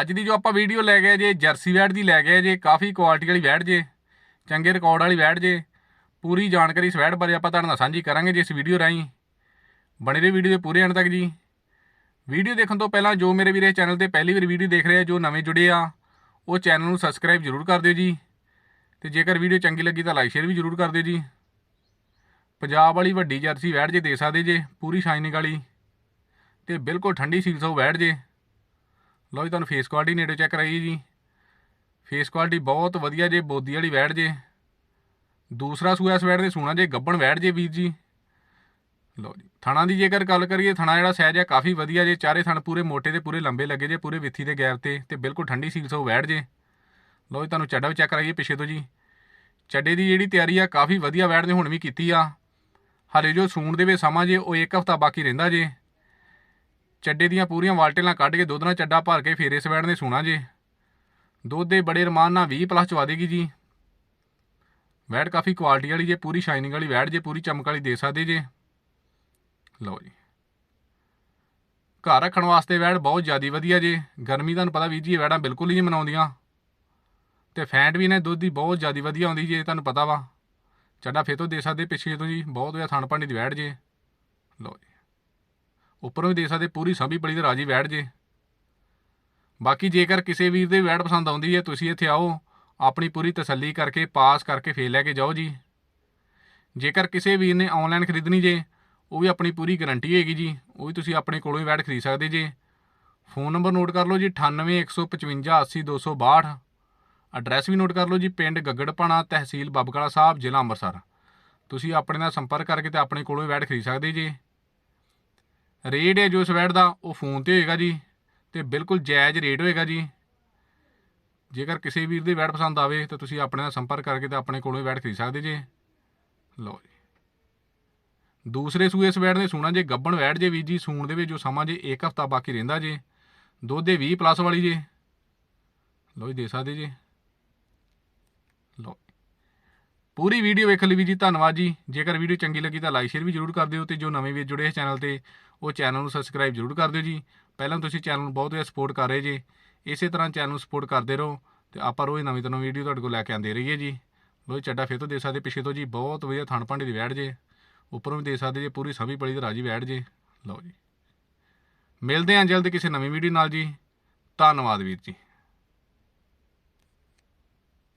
ਅੱਜ ਦੀ ਜੋ ਆਪਾਂ ਵੀਡੀਓ ਲੈ ਗਏ ਜੇ, ਜਰਸੀ ਵੈੜ ਦੀ ਲੈ ਗਏ ਜੇ, ਕਾਫੀ ਕੁਆਲਿਟੀ ਵਾਲੀ ਵੈੜ ਜੇ, ਚੰਗੇ ਰਿਕਾਰਡ ਵਾਲੀ ਵੈੜ ਜੇ, ਪੂਰੀ ਜਾਣਕਾਰੀ ਇਸ ਵੈੜ ਬਾਰੇ ਆਪਾਂ ਤੁਹਾਡੇ ਨਾਲ ਸਾਂਝੀ ਕਰਾਂਗੇ ਜੇ ਇਸ ਵੀਡੀਓ ਰਾਹੀਂ। ਬਣੇ ਰਹੋ ਵੀਡੀਓ ਦੇ ਪੂਰੇ ਅੰਤ ਤੱਕ ਜੀ। ਵੀਡੀਓ ਦੇਖਣ ਤੋਂ ਪਹਿਲਾਂ ਜੋ ਮੇਰੇ ਵੀਰੇ ਚੈਨਲ ਤੇ ਪਹਿਲੀ ਵਾਰ ਵੀਡੀਓ ਦੇਖ ਰਹੇ ਆ, ਜੋ ਨਵੇਂ ਜੁੜੇ ਆ, ਉਹ ਚੈਨਲ ਨੂੰ ਸਬਸਕ੍ਰਾਈਬ ਜ਼ਰੂਰ ਕਰ ਦਿਓ ਜੀ। ਤੇ ਜੇਕਰ ਵੀਡੀਓ ਚੰਗੀ ਲੱਗੀ ਤਾਂ ਲਾਈਕ ਸ਼ੇਅਰ ਵੀ ਜ਼ਰੂਰ ਕਰ ਦਿਓ ਜੀ। ਪੰਜਾਬ ਵਾਲੀ ਵੱਡੀ ਜਰਸੀ ਵੈੜ ਜੇ ਦੇ ਸਕਦੇ ਜੇ, ਪੂਰੀ ਸ਼ਾਈਨਿੰਗ ਵਾਲੀ। ਤੇ ਬਿਲਕੁਲ ਠੰਡੀ ਸੀਲ ਸੋ ਵੈੜ ਜੇ। ਲਓ ਜੀ, ਤੁਹਾਨੂੰ ਫੇਸ ਕੁਆਲਿਟੀ ਨੇੜੇ ਚੈੱਕ ਕਰਾਈਏ ਜੀ। ਫੇਸ ਕੁਆਲਿਟੀ ਬਹੁਤ ਵਧੀਆ ਜੇ, ਬੋਦੀ ਵਾਲੀ ਵੈੜ ਜੇ। ਦੂਸਰਾ ਸੂਆ ਇਸ ਵੈੜ ਦੇ ਸੂਣਾ ਜੇ, ਗੱਬਣ ਵੈੜ ਜੇ ਵੀਰ ਜੀ। ਲਓ ਜੀ, ਥਣਾ ਦੀ ਜੇਕਰ ਗੱਲ ਕਰੀਏ, ਥਣਾ ਜਿਹੜਾ ਸਹਿਜ ਹੈ ਕਾਫੀ ਵਧੀਆ ਜੇ। ਚਾਰੇ ਥਣ ਪੂਰੇ ਮੋਟੇ ਤੇ, ਪੂਰੇ ਲੰਬੇ ਲੱਗੇ ਜੇ, ਪੂਰੇ ਵਿੱਥੀ ਦੇ ਗੈਪ ਤੇ ਤੇ ਬਿਲਕੁਲ ਠੰਡੀ ਸੀਲ ਸੋ ਵੈੜ ਜੇ। ਲਓ ਜੀ, ਤੁਹਾਨੂੰ ਚੱਡਾ ਵੀ ਚੈੱਕ ਕਰਾਈਏ ਪਿੱਛੇ ਤੋਂ ਜੀ। ਚੱਡੇ ਦੀ ਜਿਹੜੀ ਤਿਆਰੀ ਆ, ਕਾਫੀ ਵਧੀਆ ਵੈੜ ਨੇ ਹੁਣ ਵੀ ਕੀਤੀ ਆ। ਹਲੇ ਜੋ ਸੂਣ ਦੇ ਵਿੱਚ ਸਮਾਂ ਜੇ, ਉਹ ਇੱਕ ਹਫਤਾ ਬਾਕੀ ਰਹਿੰਦਾ ਜੇ। ਚੱਡੇ ਦੀਆਂ ਪੂਰੀਆਂ ਵਾਲਟੇਲਾਂ ਕੱਢ ਕੇ ਦੁੱਧ ਨਾਲ ਚੱਡਾ ਭਰ ਕੇ ਫੇਰੇ ਸਵੈੜ ਨੇ ਸੂਣਾ ਜੇ। ਦੁੱਧ ਦੇ ਬੜੇ ਰਮਾਨ ਨਾਲ 20 ਪਲੱਸ ਚਵਾ ਦੇਗੀ ਜੀ। ਵੈੜ ਕਾਫੀ ਕੁਆਲਿਟੀ ਵਾਲੀ ਜੇ, ਪੂਰੀ ਸ਼ਾਈਨਿੰਗ ਵਾਲੀ ਵੈੜ ਜੇ, ਪੂਰੀ ਚਮਕ ਵਾਲੀ ਦੇ ਸਕਦੇ ਜੇ। ਲਓ ਜੀ। ਘਰ ਰੱਖਣ ਵਾਸਤੇ ਵੈੜ ਬਹੁਤ ਜ਼ਿਆਦੀ ਵਧੀਆ ਜੇ। ਗਰਮੀ ਤੁਹਾਨੂੰ ਪਤਾ ਵੀਰ ਜੀ, ਇਹ ਵੈੜਾਂ ਬਿਲਕੁਲ ਹੀ ਨਹੀਂ ਮਨਾਉਂਦੀਆਂ। ਤੇ ਫੈਂਟ ਵੀ ਨੇ ਦੁੱਧ ਦੀ ਬਹੁਤ ਜ਼ਿਆਦੀ ਵਧੀਆ ਆਉਂਦੀ ਜੇ, ਤੁਹਾਨੂੰ ਪਤਾ ਵਾ। ਚੱਡਾ ਫੇਰ ਤੋਂ ਦੇ ਸਕਦੇ ਪਿੱਛੇ ਤੋਂ ਜੀ, ਬਹੁਤ ਵਧੀਆ ਥਣ ਭਾਂਡੀ ਦੀ ਵੈੜ ਜੇ। ਲਓ ਜੀ। ਉੱਪਰੋਂ ਵੀ ਦੇ ਸਕਦੇ, ਪੂਰੀ ਸੰਭੀ ਬੜੀ ਤੇ ਰਾਜੀ ਬੈਠ ਜੇ। ਬਾਕੀ ਜੇਕਰ ਕਿਸੇ ਵੀਰ ਦੇ ਵੈੜ ਪਸੰਦ ਆਉਂਦੀ ਹੈ, ਤੁਸੀਂ ਇੱਥੇ ਆਓ, ਆਪਣੀ ਪੂਰੀ ਤਸੱਲੀ ਕਰਕੇ, ਪਾਸ ਕਰਕੇ ਫੇਰ ਲੈ ਕੇ ਜਾਓ ਜੀ। ਜੇਕਰ ਕਿਸੇ ਵੀਰ ਨੇ ਆਨਲਾਈਨ ਖਰੀਦਣੀ ਜੇ, ਉਹ ਵੀ ਆਪਣੀ ਪੂਰੀ ਗਾਰੰਟੀ ਹੈਗੀ ਜੀ, ਉਹ ਵੀ ਤੁਸੀਂ ਆਪਣੇ ਕੋਲੋਂ ਹੀ ਵੈੜ ਖਰੀਦ ਸਕਦੇ ਜੇ। ਫੋਨ ਨੰਬਰ ਨੋਟ ਕਰ ਲਓ ਜੀ 9815580262 ਐਡਰੈਸ ਵੀ ਨੋਟ ਕਰ ਲਓ ਜੀ, ਪਿੰਡ ਗੱਗੜਪਾਣਾ, ਤਹਿਸੀਲ ਬਬਕਲਾ ਸਾਹਿਬ, ਜ਼ਿਲ੍ਹਾ ਅੰਮ੍ਰਿਤਸਰ। ਤੁਸੀਂ ਆਪਣੇ ਨਾਲ ਸੰਪਰਕ ਕਰਕੇ ਤੇ ਆਪਣੇ ਕੋਲੋਂ ਹੀ ਵੈੜ ਖਰੀਦ ਸਕਦੇ ਜੀ। ਰੇਟ ਹੈ ਜੋ ਇਸ ਵੈੜ ਦਾ, ਉਹ ਫੋਨ ਤੇ ਹੋਏਗਾ ਜੀ ਤੇ ਬਿਲਕੁਲ ਜਾਇਜ਼ ਰੇਟ ਹੋਏਗਾ ਜੀ। ਜੇਕਰ ਕਿਸੇ ਵੀਰ ਦੀ ਵੈੜ ਪਸੰਦ ਆਵੇ ਤਾਂ ਤੁਸੀਂ ਆਪਣੇ ਨਾਲ ਸੰਪਰਕ ਕਰਕੇ ਤਾਂ ਆਪਣੇ ਕੋਲੋਂ ਹੀ ਖਰੀਦ ਸਕਦੇ ਜੇ। ਲਓ ਜੀ। ਦੂਸਰੇ ਸੂਏ ਇਸ ਵੈੜ ਨੇ ਸੂਣਾ ਜੇ, ਗੱਬਣ ਵੈੜ ਜੇ ਵੀ ਜੀ, ਸੂਣ ਦੇ ਵਿੱਚ ਜੋ ਸਮਾਂ ਜੇ, ਇੱਕ ਹਫਤਾ ਬਾਕੀ ਰਹਿੰਦਾ ਜੇ। ਦੁੱਧ ਦੇ 20 ਪਲੱਸ ਵਾਲੀ ਜੇ। ਲਓ ਜੀ, ਦੇ ਸਕਦੇ ਜੇ। ਲਓ ਪੂਰੀ ਵੀਡੀਓ ਵੇਖਣ ਲਈ ਵੀ ਜੀ ਧੰਨਵਾਦ ਜੀ। ਜੇਕਰ ਵੀਡੀਓ ਚੰਗੀ ਲੱਗੀ ਤਾਂ ਲਾਈਕ ਸ਼ੇਅਰ ਵੀ ਜਰੂਰ ਕਰ ਦਿਓ ਤੇ ਜੋ ਨਵੇਂ ਵੀਰ ਜੁੜੇ ਇਸ ਚੈਨਲ ਤੇ, ਉਹ ਚੈਨਲ ਨੂੰ ਸਬਸਕ੍ਰਾਈਬ ਜਰੂਰ ਕਰ ਦਿਓ ਜੀ। ਪਹਿਲਾਂ ਤੁਸੀਂ ਚੈਨਲ ਨੂੰ ਬਹੁਤ ਵਧੀਆ ਸਪੋਰਟ ਕਰ ਰਹੇ ਜੇ, ਇਸੇ ਤਰ੍ਹਾਂ ਚੈਨਲ ਨੂੰ ਸਪੋਰਟ ਕਰਦੇ ਰਹੋ ਤੇ ਆਪਾਂ ਰੋਜ਼ ਨਵੀਂ ਤੋਂ ਨਵੀਂ ਵੀਡੀਓ ਤੁਹਾਡੇ ਕੋਲ ਲੈ ਕੇ ਆਉਂਦੇ ਰਹੀਏ ਜੀ। ਲੋ ਚੱਡਾ ਫੇਰ ਤੋਂ ਦੇ ਸਕਦੇ ਪਿੱਛੇ ਤੋਂ ਜੀ, ਬਹੁਤ ਵਧੀਆ ਥਣ ਭਾਂਡੇ ਦੀ ਵੈੜ ਜੇ। ਉੱਪਰੋਂ ਵੀ ਦੇ ਸਕਦੇ ਜੇ, ਪੂਰੀ ਸਭੀ ਪਲੀ ਤੇ ਰਾਜੀ ਵੈੜ ਜੇ। ਲਓ ਜੀ। ਮਿਲਦੇ ਹਾਂ ਜਲਦ ਕਿਸੇ ਨਵੀਂ ਵੀਡੀਓ ਨਾਲ ਜੀ। ਧੰਨਵਾਦ ਵੀਰ ਜੀ।